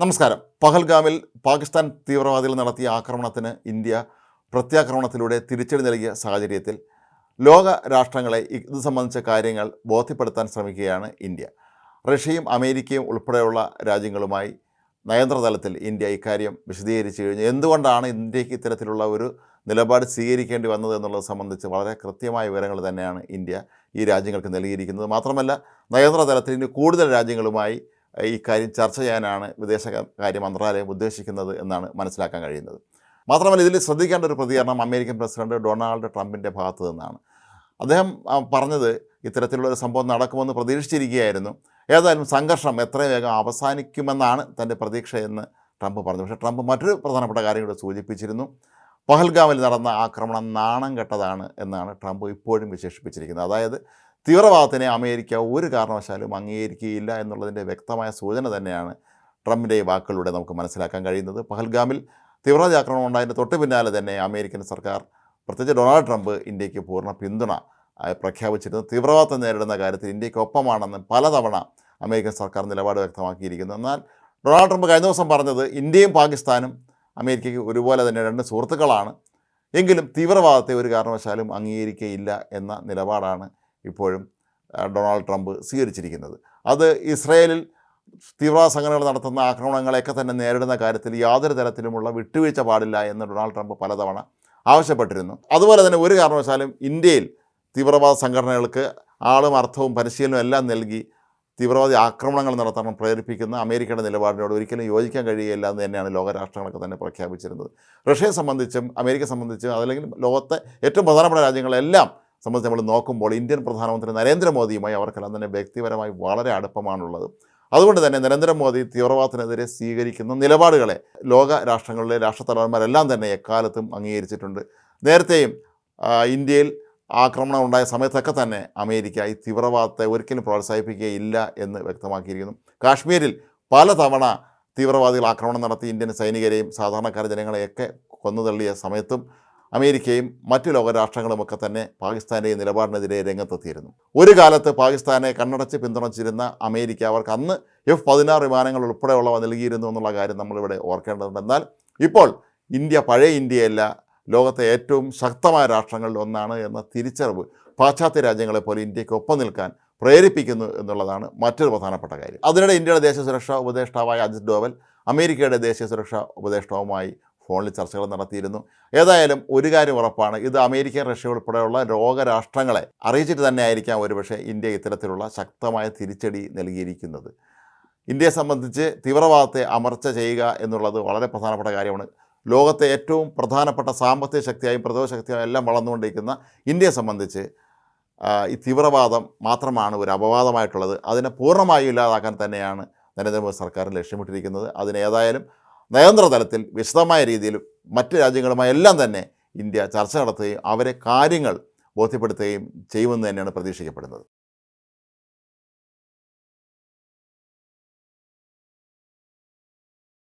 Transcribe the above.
നമസ്കാരം. പഹൽഗാമിൽ പാകിസ്ഥാൻ തീവ്രവാദികൾ നടത്തിയ ആക്രമണത്തിന് ഇന്ത്യ പ്രത്യാക്രമണത്തിലൂടെ തിരിച്ചടി നൽകിയ സാഹചര്യത്തിൽ ലോക രാഷ്ട്രങ്ങളെ ഇത് സംബന്ധിച്ച കാര്യങ്ങൾ ബോധ്യപ്പെടുത്താൻ ശ്രമിക്കുകയാണ് ഇന്ത്യ. റഷ്യയും അമേരിക്കയും ഉൾപ്പെടെയുള്ള രാജ്യങ്ങളുമായി നയതന്ത്രതലത്തിൽ ഇന്ത്യ ഇക്കാര്യം വിശദീകരിച്ചു കഴിഞ്ഞു. എന്തുകൊണ്ടാണ് ഇന്ത്യയ്ക്ക് ഇത്തരത്തിലുള്ള ഒരു നിലപാട് സ്വീകരിക്കേണ്ടി വന്നത് എന്നുള്ളത് സംബന്ധിച്ച് വളരെ കൃത്യമായ വിവരങ്ങൾ തന്നെയാണ് ഇന്ത്യ ഈ രാജ്യങ്ങൾക്ക് നൽകിയിരിക്കുന്നത്. മാത്രമല്ല നയതന്ത്രതലത്തിൽ ഇനി കൂടുതൽ രാജ്യങ്ങളുമായി ഈ കാര്യം ചർച്ച ചെയ്യാനാണ് വിദേശകാര്യ മന്ത്രാലയം ഉദ്ദേശിക്കുന്നത് എന്നാണ് മനസ്സിലാക്കാൻ കഴിയുന്നത്. മാത്രമല്ല ഇതിൽ ശ്രദ്ധിക്കേണ്ട ഒരു പ്രതികരണം അമേരിക്കൻ പ്രസിഡന്റ് ഡൊണാൾഡ് ട്രംപിന്റെ ഭാഗത്തു നിന്നാണ്. അദ്ദേഹം പറഞ്ഞത് ഇത്തരത്തിലുള്ള ഒരു സംഭവം നടക്കുമെന്ന് പ്രതീക്ഷിച്ചിരിക്കുകയായിരുന്നു. ഏതായാലും സംഘർഷം എത്രയും വേഗം അവസാനിക്കുമെന്നാണ് തന്റെ പ്രതീക്ഷയെന്ന് ട്രംപ് പറഞ്ഞു. പക്ഷേ ട്രംപ് മറ്റൊരു പ്രധാനപ്പെട്ട കാര്യം കൂടെ സൂചിപ്പിച്ചിരുന്നു. പഹൽഗാമിൽ നടന്ന ആക്രമണം നാണം കെട്ടതാണ് എന്നാണ് ട്രംപ് ഇപ്പോഴും വിശേഷിപ്പിച്ചിരിക്കുന്നത്. അതായത് തീവ്രവാദത്തിനെ അമേരിക്ക ഒരു കാരണവശാലും അംഗീകരിക്കുകയില്ല എന്നുള്ളതിന്റെ വ്യക്തമായ സൂചന തന്നെയാണ് ട്രംപിന്റെ ഈ വാക്കുകളിലൂടെ നമുക്ക് മനസ്സിലാക്കാൻ കഴിയുന്നത്. പഹൽഗാമിൽ തീവ്രവാദി ആക്രമണം ഉണ്ടായതിന്റെ തൊട്ട് പിന്നാലെ തന്നെ അമേരിക്കൻ സർക്കാർ പ്രത്യേകിച്ച് ഡൊണാൾഡ് ട്രംപ് ഇന്ത്യയ്ക്ക് പൂർണ പിന്തുണ പ്രഖ്യാപിച്ചിരുന്നു. തീവ്രവാദത്തെ നേരിടുന്ന കാര്യത്തിൽ ഇന്ത്യയ്ക്ക് ഒപ്പമാണെന്ന് പലതവണ അമേരിക്കൻ സർക്കാർ നിലപാട് വ്യക്തമാക്കിയിരിക്കുന്നു. എന്നാൽ ഡൊണാൾഡ് ട്രംപ് കഴിഞ്ഞ ദിവസം പറഞ്ഞത് ഇന്ത്യയും പാകിസ്ഥാനും അമേരിക്കയ്ക്ക് ഒരുപോലെ തന്നെ രണ്ട് സുഹൃത്തുക്കളാണ്. എങ്കിലും തീവ്രവാദത്തെ ഒരു കാരണവശാലും അംഗീകരിക്കുകയില്ല എന്ന നിലപാടാണ് ഇപ്പോഴും ഡൊണാൾഡ് ട്രംപ് സ്വീകരിച്ചിരിക്കുന്നത്. അത് ഇസ്രയേലിൽ തീവ്രവാദ സംഘടനകൾ നടത്തുന്ന ആക്രമണങ്ങളെയൊക്കെ തന്നെ നേരിടുന്ന കാര്യത്തിൽ യാതൊരു തരത്തിലുമുള്ള വിട്ടുവീഴ്ച പാടില്ല എന്ന് ഡൊണാൾഡ് ട്രംപ് പലതവണ ആവശ്യപ്പെട്ടിരുന്നു. അതുപോലെ തന്നെ ഒരു കാരണവശാലും ഇന്ത്യയിൽ തീവ്രവാദ സംഘടനകൾക്ക് ആളും അർത്ഥവും പരിശീലനവും എല്ലാം നൽകി തീവ്രവാദി ആക്രമണങ്ങൾ നടത്താൻ പ്രേരിപ്പിക്കുന്ന അമേരിക്കയുടെ നിലപാടിനോട് ഒരിക്കലും യോജിക്കാൻ കഴിയുകയില്ല എന്ന് തന്നെയാണ് ലോകരാഷ്ട്രങ്ങളൊക്കെ തന്നെ പ്രഖ്യാപിച്ചിരുന്നത്. റഷ്യയെ സംബന്ധിച്ചും അമേരിക്കയെ സംബന്ധിച്ചും അതല്ലെങ്കിൽ ലോകത്തെ ഏറ്റവും പ്രധാനപ്പെട്ട രാജ്യങ്ങളെല്ലാം സംബന്ധിച്ച് നമ്മൾ നോക്കുമ്പോൾ ഇന്ത്യൻ പ്രധാനമന്ത്രി നരേന്ദ്രമോദിയുമായി അവർക്കെല്ലാം തന്നെ വ്യക്തിപരമായി വളരെ അടുപ്പമാണുള്ളത്. അതുകൊണ്ട് തന്നെ നരേന്ദ്രമോദി തീവ്രവാദത്തിനെതിരെ സ്വീകരിക്കുന്ന നിലപാടുകളെ ലോക രാഷ്ട്രങ്ങളിലെ രാഷ്ട്രത്തലവന്മാരെല്ലാം തന്നെ എക്കാലത്തും അംഗീകരിച്ചിട്ടുണ്ട്. നേരത്തെയും ഇന്ത്യയിൽ ആക്രമണം ഉണ്ടായ സമയത്തൊക്കെ തന്നെ അമേരിക്ക ഈ തീവ്രവാദത്തെ ഒരിക്കലും പ്രോത്സാഹിപ്പിക്കുകയില്ല എന്ന് വ്യക്തമാക്കിയിരിക്കുന്നു. കാശ്മീരിൽ പലതവണ തീവ്രവാദികൾ ആക്രമണം നടത്തി ഇന്ത്യൻ സൈനികരെയും സാധാരണക്കാര ജനങ്ങളെയൊക്കെ കൊന്നുതള്ളിയ സമയത്തും അമേരിക്കയും മറ്റു ലോകരാഷ്ട്രങ്ങളുമൊക്കെ തന്നെ പാകിസ്ഥാന്റെ ഈ നിലപാടിനെതിരെ രംഗത്തെത്തിയിരുന്നു. ഒരു കാലത്ത് പാകിസ്ഥാനെ കണ്ണടച്ച് പിന്തുണച്ചിരുന്ന അമേരിക്ക അവർക്ക് അന്ന് എഫ് പതിനാറ് വിമാനങ്ങൾ ഉൾപ്പെടെയുള്ളവ നൽകിയിരുന്നു എന്നുള്ള കാര്യം നമ്മളിവിടെ ഓർക്കേണ്ടതുണ്ട്. എന്നാൽ ഇപ്പോൾ ഇന്ത്യ പഴയ ഇന്ത്യയല്ല ലോകത്തെ ഏറ്റവും ശക്തമായ രാഷ്ട്രങ്ങളിൽ ഒന്നാണ് എന്ന തിരിച്ചറിവ് പാശ്ചാത്യ രാജ്യങ്ങളെപ്പോലെ ഇന്ത്യയ്ക്ക് ഒപ്പം നിൽക്കാൻ പ്രേരിപ്പിക്കുന്നു എന്നുള്ളതാണ് മറ്റൊരു പ്രധാനപ്പെട്ട കാര്യം. അതിനിടെ ഇന്ത്യയുടെ ദേശീയ സുരക്ഷാ ഉപദേഷ്ടാവായ അജിത് ഡോവൽ അമേരിക്കയുടെ ദേശീയ സുരക്ഷാ ഉപദേഷ്ടാവുമായി ഫോണിൽ ചർച്ചകൾ നടത്തിയിരുന്നു. ഏതായാലും ഒരു കാര്യം ഉറപ്പാണ് ഇത് അമേരിക്ക റഷ്യ ഉൾപ്പെടെയുള്ള ലോകരാഷ്ട്രങ്ങളെ അറിയിച്ചിട്ട് തന്നെ ആയിരിക്കാം ഒരുപക്ഷെ ഇന്ത്യ ഇത്തരത്തിലുള്ള ശക്തമായ തിരിച്ചടി നൽകിയിരിക്കുന്നത്. ഇന്ത്യയെ സംബന്ധിച്ച് തീവ്രവാദത്തെ അമർച്ച ചെയ്യുക എന്നുള്ളത് വളരെ പ്രധാനപ്പെട്ട കാര്യമാണ്. ലോകത്തെ ഏറ്റവും പ്രധാനപ്പെട്ട സാമ്പത്തിക ശക്തിയായും പ്രതിരോധ ശക്തിയായും എല്ലാം വളർന്നുകൊണ്ടിരിക്കുന്ന ഇന്ത്യയെ സംബന്ധിച്ച് ഈ തീവ്രവാദം മാത്രമാണ് ഒരു അപവാദമായിട്ടുള്ളത്. അതിനെ പൂർണമായും ഇല്ലാതാക്കാൻ തന്നെയാണ് നരേന്ദ്രമോദി സർക്കാർ ലക്ഷ്യമിട്ടിരിക്കുന്നത്. അതിന് ഏതായാലും നയതന്ത്ര തലത്തിൽ വിശദമായ രീതിയിൽ മറ്റ് രാജ്യങ്ങളുമായി എല്ലാം തന്നെ ഇന്ത്യ ചർച്ച നടത്തുകയും അവരെ കാര്യങ്ങൾ ബോധ്യപ്പെടുത്തുകയും ചെയ്യുമെന്ന് തന്നെയാണ് പ്രതീക്ഷിക്കപ്പെടുന്നത്.